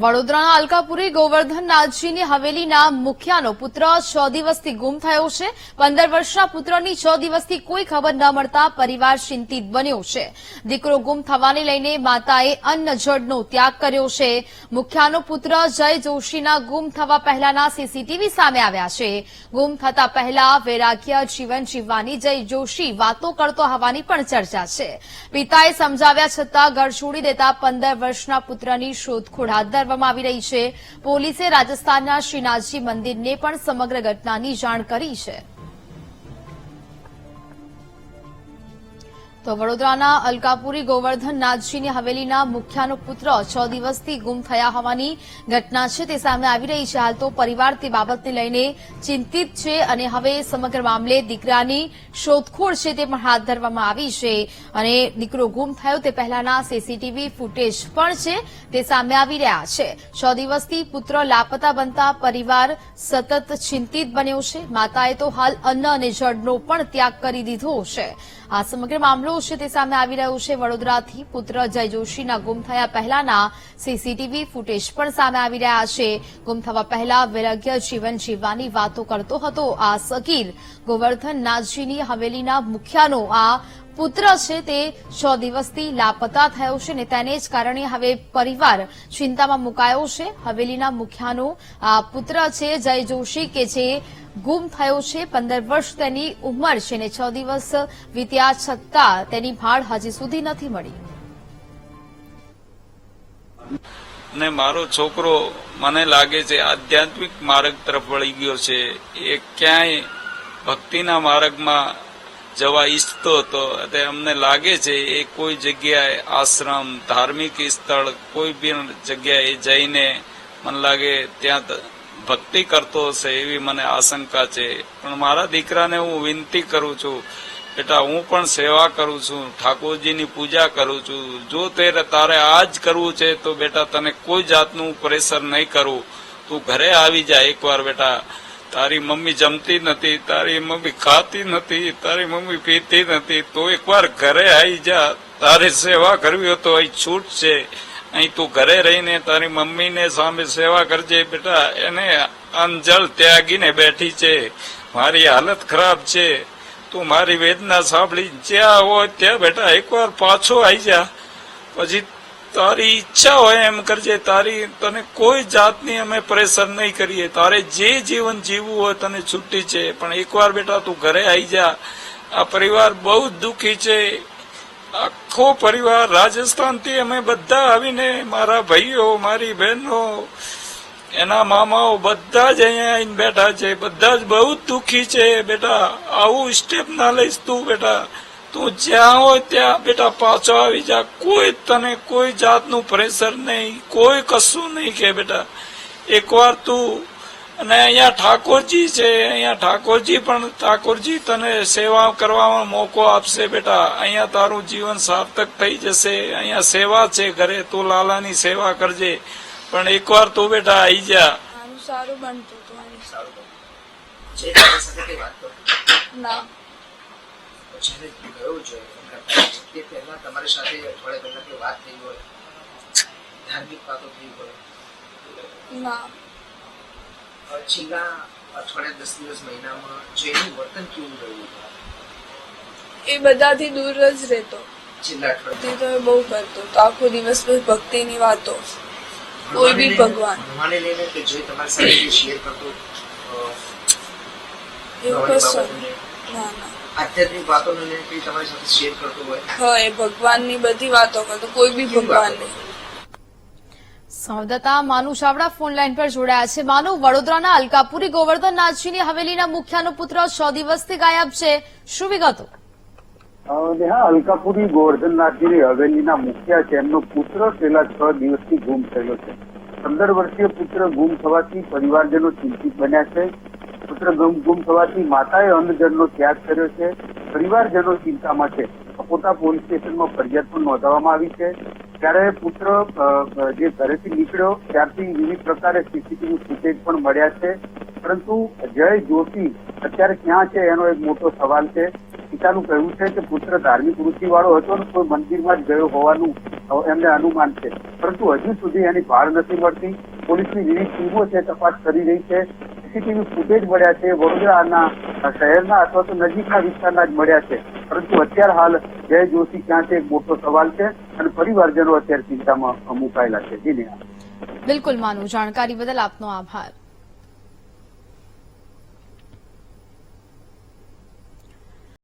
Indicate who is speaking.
Speaker 1: વડોદરાના અલકાપુરી ગોવર્ધન હવેલીના મુખિયાનો પુત્ર છ દિવસથી ગુમ થયો છે. પંદર વર્ષના પુત્રની છ દિવસથી કોઈ ખબર ન મળતા પરિવાર ચિંતિત બન્યો છે. દીકરો ગુમ થવાને લઈને માતાએ અન્ન જળનો ત્યાગ કર્યો છે. મુખિયાનો પુત્ર જય જોશીના ગુમ થવા પહેલાના સીસીટીવી સામે આવ્યા છે. ગુમ થતા પહેલા વૈરાગ્ય જીવન જીવવાની જય જોશી વાતો કરતો હોવાની પણ ચર્ચા છે. પિતાએ સમજાવ્યા છતાં ઘર છોડી દેતા પંદર વર્ષના પુત્રની શોધખોળ હાથ ધરવામાં આવી રહી છે. પોલીસે રાજસ્થાનના શ્રીનાથજી મંદિરને પણ સમગ્ર ઘટનાની જાણ કરી છે. તો વડોદરાના અલકાપુરી, ગોવર્ધન નાથજીની હવેલીના મુખ્યાનો પુત્ર છ દિવસથી ગુમ થયા હોવાની ઘટના છે તે સામે આવી રહી છે. હાલ તો પરિવાર તે બાબતને લઈને ચિંતિત છે અને હવે સમગ્ર મામલે દીકરાની શોધખોળ છે તે પણ હાથ ધરવામાં આવી છે. અને દીકરો ગુમ થયો તે પહેલાના સીસીટીવી ફૂટેજ પણ છે તે સામે આવી રહ્યા છે. છ દિવસથી પુત્ર લાપતા બનતા પરિવાર સતત ચિંતિત બન્યો છે. માતાએ તો હાલ અન્ન અને જળનો પણ ત્યાગ કરી દીધો છે. આ સમગ્ર મામલો છે તે સામે આવી રહ્યો છે. વડોદરાથી પુત્ર જય જોશીના ગુમ થયા પહેલાના સીસીટીવી ફૂટેજ પણ સામે આવી રહ્યા છે. ગુમ થવા પહેલા વૈરાગ્ય જીવન જીવવાની વાતો કરતો હતો આ સગીર ગોવર્ધન નાથજીની હવેલીના મુખિયાનો આ પુત્ર છે તે છ દિવસથી લાપતા થયો છે ને તેને જ કારણે હવે પરિવાર ચિંતામાં મુકાયો છે. હવેલીના મુખિયાનો પુત્ર છે જય જોશી કે જે ગુમ થયો છે, પંદર વર્ષ તેની ઉંમર છે ને છ દિવસ વીત્યા છતાં તેની ભાળ હજી સુધી નથી મળી.
Speaker 2: ને મારો છોકરો મને લાગે છે આધ્યાત્મિક માર્ગ તરફ વળી ગયો છે. એ ક્યાંય ભક્તિના માર્ગમાં જવા ઈચ્છતો હતો. તે અમને લાગે છે એ કોઈ જગ્યાએ આશ્રમ, ધાર્મિક સ્થળ, કોઈ બી જગ્યાએ જઈને મને લાગે ત્યાં ભક્તિ કરતો હશે એવી મને આશંકા છે. પણ મારા દીકરાને હું વિનંતી કરું છું, બેટા, હું પણ સેવા કરું છું, ઠાકોરજીની પૂજા કરું છું. જો તે તારે આ જ કરવું છે, તો બેટા, તને કોઈ જાતનું પ્રેશર નહીં કરું. તું ઘરે આવી જા એકવાર બેટા. તારી મમ્મી જમતી નથી, તારી મમ્મી ખાતી નથી, તારી મમ્મી પીતી નથી. તો એકવાર ઘરે આવી જા. તારે સેવા કરવી હોય તો અહીં છૂટ છે. અહીં તું ઘરે રહીને તારી મમ્મીને સામે સેવા કરજે બેટા. એને અંજળ ત્યાગીને બેઠી છે. મારી હાલત ખરાબ છે. તું મારી વેદના સાંભળી. જ્યાં હોય ત્યાં બેટા એકવાર પાછો આવી જા. પછી તારી ઈચ્છા હોય એમ કરજે, તારી તને કોઈ જાતની અમે પ્રેશર નહીં કરીએ. તારે જે જીવન જીવવું હોય તને છૂટી છે. પણ એકવાર બેટા તું ઘરે આવી જા. આ પરિવાર બહુ દુઃખી છે. આખો પરિવાર રાજસ્થાનથી અમે બધા આવીને મારા ભાઈઓ, મારી બહેનો, એના મામાઓ બધા જ અહીંયા આવીને બેઠા છે. બધા જ બહુ દુઃખી છે. બેટા, આવું સ્ટેપ ના લઈશ તું બેટા. તું જ્યાં હોય ત્યાં બેટા પાછો આવી જા. કોઈ તને કોઈ જાતનું પ્રેશર નહીં કોઈ કશું નહીં કે બેટા. એકવાર તું અને અહીંયા ઠાકોરજી છે અહીંયા ઠાકોરજી પણ ઠાકોરજી તને સેવા કરવામાં મોકો આપશે બેટા. અહીંયા તારું જીવન સાર્થક થઈ જશે. અહીંયા સેવા છે ઘરે તું લાલાની સેવા કરજે. પણ એકવાર તું બેટા આવી જા.
Speaker 3: સારું બનતું હતું ના.
Speaker 4: જ્યારે ગયો છે તે પહેલા તમારી સાથે અઠવાડિયા પહેલા કઈ વાત થઈ હોય ધાર્મિક વાતો થઈ હોય
Speaker 3: ના.
Speaker 4: છેલ્લા અઠવાડિયા દસ દિવસ મહિનામાં જયનું વર્તન કેવું રહ્યું?
Speaker 3: એ બધાથી દૂર જ રહેતો.
Speaker 4: છેલ્લા અઠવાડિયા.
Speaker 3: તો એ બહુ કરતો તો આખો દિવસ બસ ભક્તિની વાતો. કોઈ બી ભગવાન.
Speaker 4: ભગવાનને લઈને કે જે તમારી સાથે શેર કરતો
Speaker 3: એવું કશું
Speaker 4: આધ્યાત્મિક વાતો તમારી સાથે શેર કરતો હોય?
Speaker 3: હા એ ભગવાનની બધી વાતો કરતો કોઈ બી ભગવાનની.
Speaker 1: સંવાદદાતા માનુ ચાવડા ફોન લાઈન પર જોડાયા છે. માનુ વડોદરાના અલકાપુરી ગોવર્ધન નાથજીની હવેલીના મુખિયાનો પુત્ર છ દિવસથી ગાયબ છે. શું વિગતો?
Speaker 5: હા અલકાપુરી ગોવર્ધનનાથજીની હવેલીના મુખ્યા છે. એમનો પુત્ર છેલ્લા છ દિવસથી ગુમ થયેલો છે. પંદર વર્ષીય પુત્ર ગુમ થવાથી પરિવારજનો ચિંતિત બન્યા છે. પુત્ર ગુમ થવાથી માતાએ અન્નજળનો ત્યાગ કર્યો છે. પરિવારજનો ચિંતામાં છે. કપોતા પોલીસ સ્ટેશનમાં ફરિયાદ પણ નોંધાવવામાં આવી છે. ત્યારે પુત્ર જે ઘરેથી નીકળ્યો, ત્યારથી વિવિધ પ્રકારે સીસીટીવી ફૂટેજ પણ મળ્યા છે. પરંતુ જય જોશી અત્યારે ક્યાં છે એનો એક મોટો સવાલ છે. પિતાનું કહેવું છે કે પુત્ર ધાર્મિક વૃત્તિવાળો હતો ને કોઈ મંદિરમાં જ ગયો હોવાનું એમને અનુમાન છે. પરંતુ હજુ સુધી એની ભાળ નથી મળતી. પોલીસની વિવિધ ટીમો છે, તપાસ કરી રહી છે. સીસીટીવી ફૂટેજ મળ્યા છે. વડોદરાના શહેરના અથવા તો નજીકના વિસ્તારના જ મળ્યા છે. પરંતુ અત્યારે હાલ જય જોશી ક્યાં છે એક મોટો સવાલ છે અને પરિવારજનો અત્યારે ચિંતામાં મુકાયેલા છે. જી
Speaker 1: બિલકુલ માનું જાણકારી બદલ આપનો આભાર.